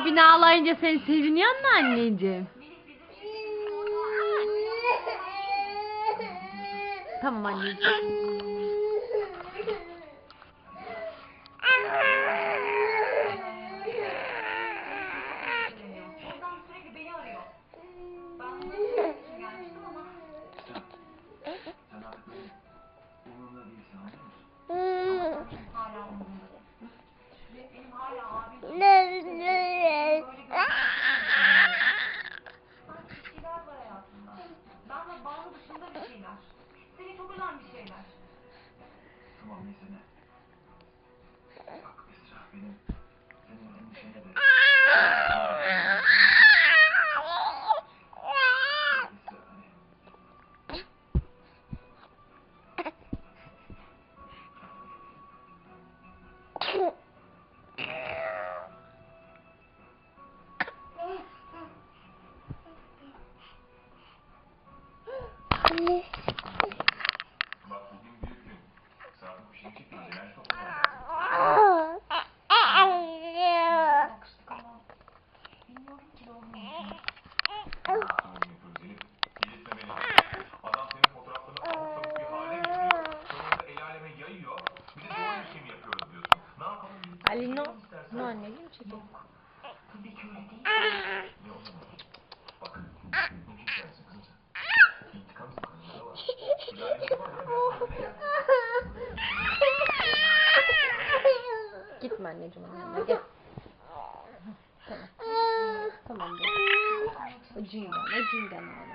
abini ağlayınca sen seviniyor mu anneciğim? Tamam anneciğim. sorgulan bir şeyler. Tamam neyse. Bak Esra benim Ali no, no anneciğim çekiyor. Yok. Bakın Gitme anneciğim onun yanına gel. Tamam. Tamam. Acıyım ben. Acıyım ben oğlum.